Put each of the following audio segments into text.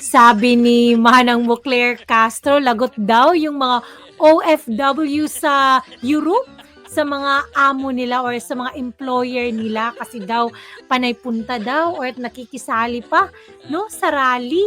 Sabi ni Manang mo Claire Castro, lagot daw yung mga OFW sa Europe sa mga amo nila or sa mga employer nila kasi daw panay punta daw or nakikisali pa no sa rally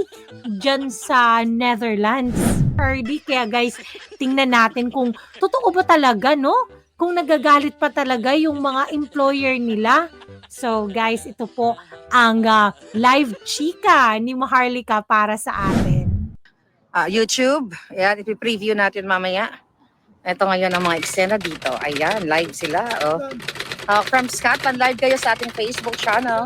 dyan sa Netherlands. RD kaya guys tingnan natin kung totoo ba talaga no kung nagagalit pa talaga yung mga employer nila. So guys, ito po ang ah, live chika ni Maharlika para sa atin. Ah, YouTube. Ayan, ipi-preview natin mamaya. Ito ngayon ang mga eksena dito. Ayan, live sila. Oh. Ah, from Scotland, live kayo sa ating Facebook channel.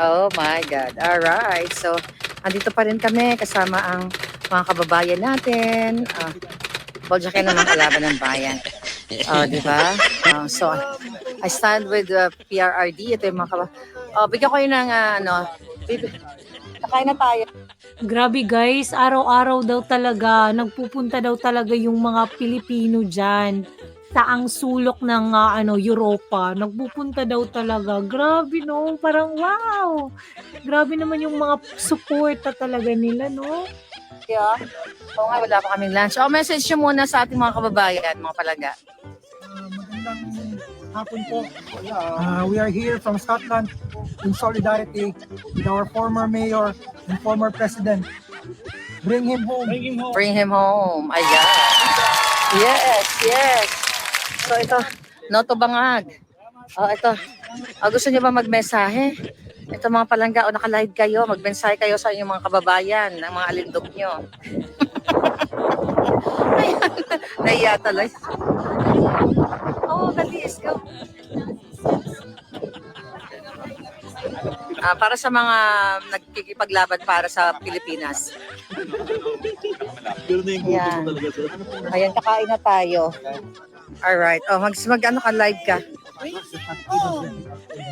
Oh my God. Alright. So, andito pa rin kami kasama ang mga kababayan natin. Uh, Bolja kayo ng kalaban ng bayan. Oh, di ba? Ah, so, I stand with uh, PRRD. Ito yung mga kababayan. Oh, bigyan ko yun ng ah, ano. Kakain na tayo. Grabe guys, araw-araw daw talaga, nagpupunta daw talaga yung mga Pilipino dyan sa ang sulok ng ah, ano Europa. Nagpupunta daw talaga. Grabe no, parang wow. Grabe naman yung mga suporta talaga nila no. Yeah. Oo nga, wala pa kaming lunch. O, message nyo muna sa ating mga kababayan, mga palaga. Ah, magandang hapon po. Ah, we are here from Scotland in solidarity with our former mayor and former president. Bring him home. Bring him home. Bring him home. Ayan. Yes, yes. So, ito, Noto Bangag. O, ito. O, gusto nyo ba magmensahe? Ito mga palangga, o naka-live kayo, magmensahe kayo sa inyong mga kababayan, ng mga alindog nyo. Ayan, Naiya. Oo, oh, dalis, go. Ah, para sa mga nagkikipaglaban para sa Pilipinas. Yan. Ayan, kakain na tayo. Alright. Oh, mag, mag ano ka, live ka.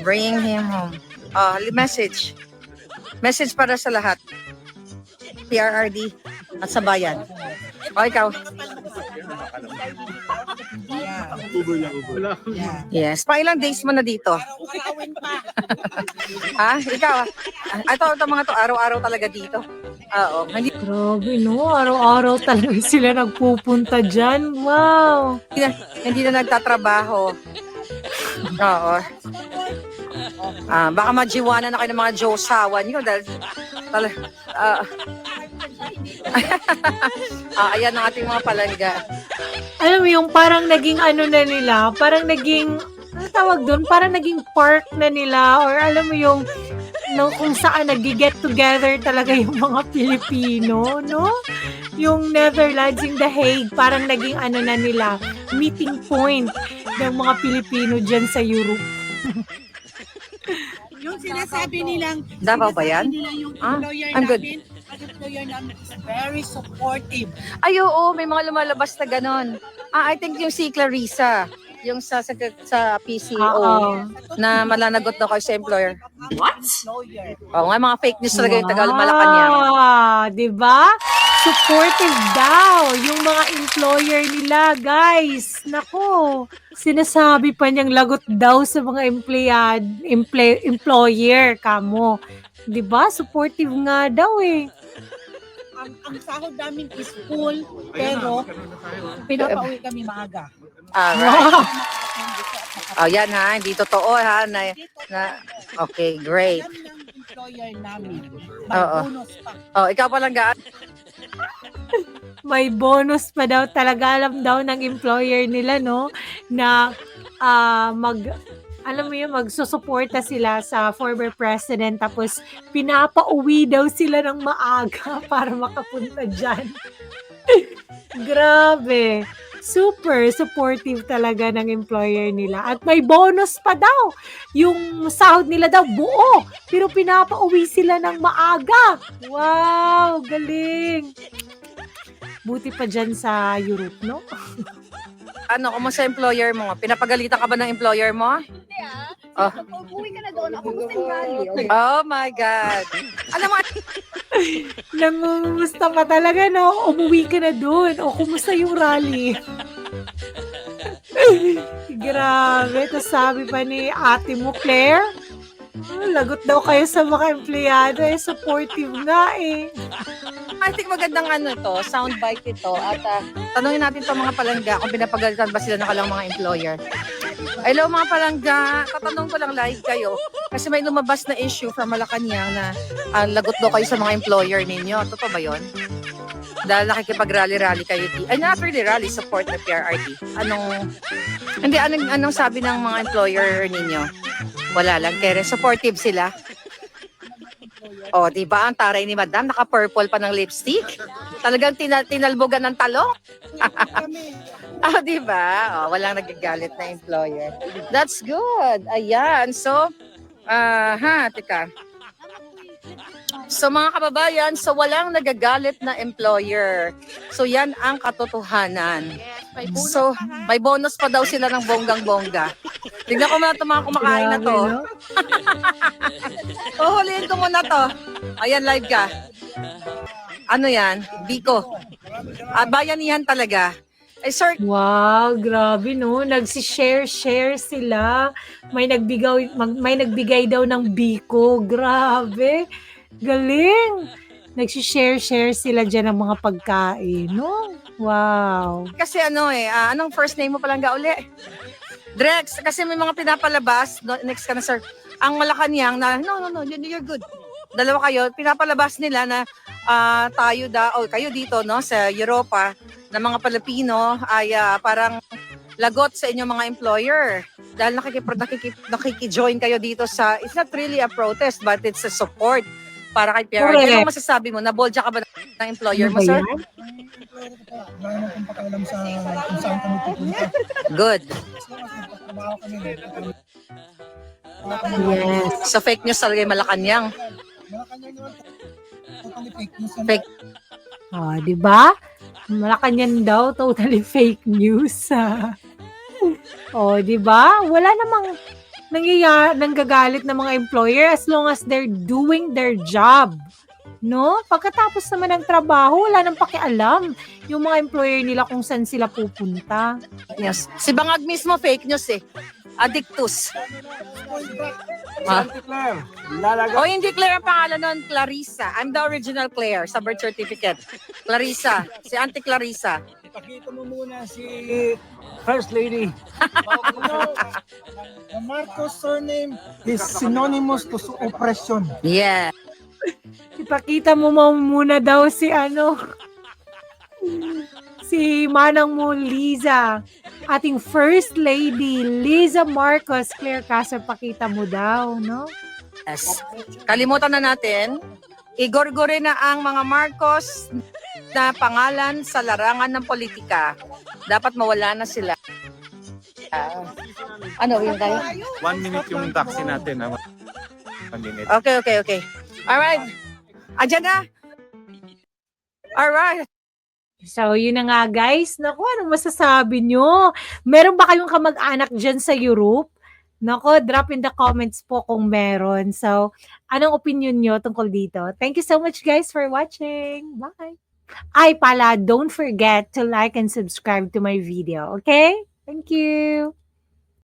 Bring him home. Oh, li- message. Message para sa lahat. PRRD at sa bayan. O, ikaw. Yes. Pa ilang days mo na dito? Ha? Ikaw? ah? Ito, ito mga to, araw-araw talaga dito. Oo. Hindi, Grabe no, araw-araw talaga sila nagpupunta dyan. Wow. hindi na, hindi na nagtatrabaho. Oo. Ah, baka majiwanan na kayo ng mga Josawan nyo dahil tala, ah, ah, ayan ang ating mga palangga. Alam mo yung parang naging ano na nila, parang naging, tawag doon? Parang naging park na nila or alam mo yung no, kung saan nag-get together talaga yung mga Pilipino, no? Yung Netherlands, yung The Hague, parang naging ano na nila, meeting point ng mga Pilipino dyan sa Europe. Yung sinasabi nilang Davao ba yan? nila yung Ah, I'm good. employer namin is very supportive. Ay, oo, may mga lumalabas na ganon. Ah, I think yung si Clarissa, yung sa sa, sa PCO, Oo. na malanagot na kayo sa employer. What? Oo nga, mga fake news talaga yung tagal Malacanang. Wow, 'di ba? Supportive daw yung mga employer nila, guys. Nako. Sinasabi pa niyang lagot daw sa mga empleyad, emple, employer kamo. 'Di ba? Supportive nga daw eh. Ang, ang sahod namin is full, pero pinapauwi kami maaga. Alright. Oh, yan ha, hindi totoo ha. Na, na, okay, great. Alam ng employer namin, may Oo. bonus pa. Oh, ikaw pa lang gaan. May bonus pa daw talaga alam daw ng employer nila no na ah, mag alam mo yun, magsusuporta sila sa former president tapos pinapauwi daw sila ng maaga para makapunta dyan. Grabe. Super supportive talaga ng employer nila. At may bonus pa daw. Yung sahod nila daw buo. Pero pinapauwi sila ng maaga. Wow, galing. Buti pa dyan sa Europe, no? Ano, kumusta employer mo? Pinapagalitan ka ba ng employer mo? Hindi ah. Oh. Uwi ka na doon. Ako gusto yung rally. Okay. Oh my God. Alam mo, Nangumusta pa talaga, no? Umuwi ka na doon. O, kumusta yung rally? Grabe. Tapos sabi pa ni ate mo, Claire, Ah, Lagot daw kayo sa mga empleyado. Eh, supportive nga eh. I think magandang ano to, soundbite ito. At ah, tanungin natin to mga palangga kung pinapagalitan ba sila ng kalang mga employer. Hello mga palangga, tatanong ko lang live kayo. Kasi may lumabas na issue from Malacanang na ah, lagot daw kayo sa mga employer ninyo. Totoo ba yon? Dahil nakikipag-rally-rally kayo. Ay, not really rally, support the PRRD. Anong, hindi, anong, anong sabi ng mga employer ninyo? Wala lang, kere supportive sila. O, di ba ang taray ni Madam, naka-purple pa ng lipstick? Talagang tina- tinalbogan ng talong? Ah, di ba? O, walang nagagalit na employer. That's good. Ayan. So, ah, ha, teka. So mga kababayan, so walang nagagalit na employer. So yan ang katotohanan. So may bonus pa daw sila ng bonggang-bongga. Tignan ko muna itong mga kumakain na to. Uhulihin ko muna to. Ayan, live ka. Ano yan? Biko. Ah, bayanihan talaga. Eh, sir, Wow, grabe no. Nagsi-share-share sila. May nagbigay mag, may nagbigay daw ng biko. Grabe. Galing. Nagsi-share-share sila diyan ng mga pagkain, no? Wow. kasi ano eh, ah, anong first name mo palang uli? Drex, kasi may mga pinapalabas, no, next ka na sir, ang Malacanang na, no, no, no, you- you're good. Dalawa kayo, pinapalabas nila na ah, tayo da, o kayo dito, no, sa Europa, na mga Pilipino ay ah, parang lagot sa inyong mga employer. Dahil nakikip, nakikip, nakiki-join kayo dito sa, it's not really a protest, but it's a support para kay PRD. Correct. Ano masasabi mo? Nabolja ka ba ng employer Ano mo, ba sir? Wala naman kong pakialam sa kung saan kami pupunta. Good. Nagtatrabaho kami, Yes. So fake news talaga yung Malacanang. Malacanang naman totally fake news. Fake. Oh, 'di ba? Malacanang daw totally fake news. oh, 'di ba? Wala namang nangyayari nanggagalit ng mga employer as long as they're doing their job. No? Pagkatapos naman ng trabaho, wala nang pakialam yung mga employer nila kung saan sila pupunta. Yes. Si Bangag mismo fake news eh. Addictus. Ah. Claire, lalaga. O hindi Claire ang pangalan nun, Clarissa. I'm the original Claire sa birth certificate. Clarissa. Si Auntie Clarissa. Pakita mo muna si First Lady. the Marcos surname is synonymous to oppression. Yeah. Ipakita mo mo muna daw si ano, si Manang mo Liza. Ating First Lady, Liza Marcos, Claire Castro, pakita mo daw, no? Yes. Kalimutan na natin. Igorgore na ang mga Marcos na pangalan sa larangan ng politika. Dapat mawala na sila. Ah, ano yun kayo? One minute yung taxi natin. Ha? One minute. Okay, okay, okay. Alright. Ayan na. Alright. So, yun na nga guys. Naku, anong masasabi nyo? Meron ba kayong kamag-anak dyan sa Europe? Nako, drop in the comments po kung meron. So, anong opinion nyo tungkol dito? Thank you so much guys for watching. Bye! Ay pala, don't forget to like and subscribe to my video, okay? Thank you!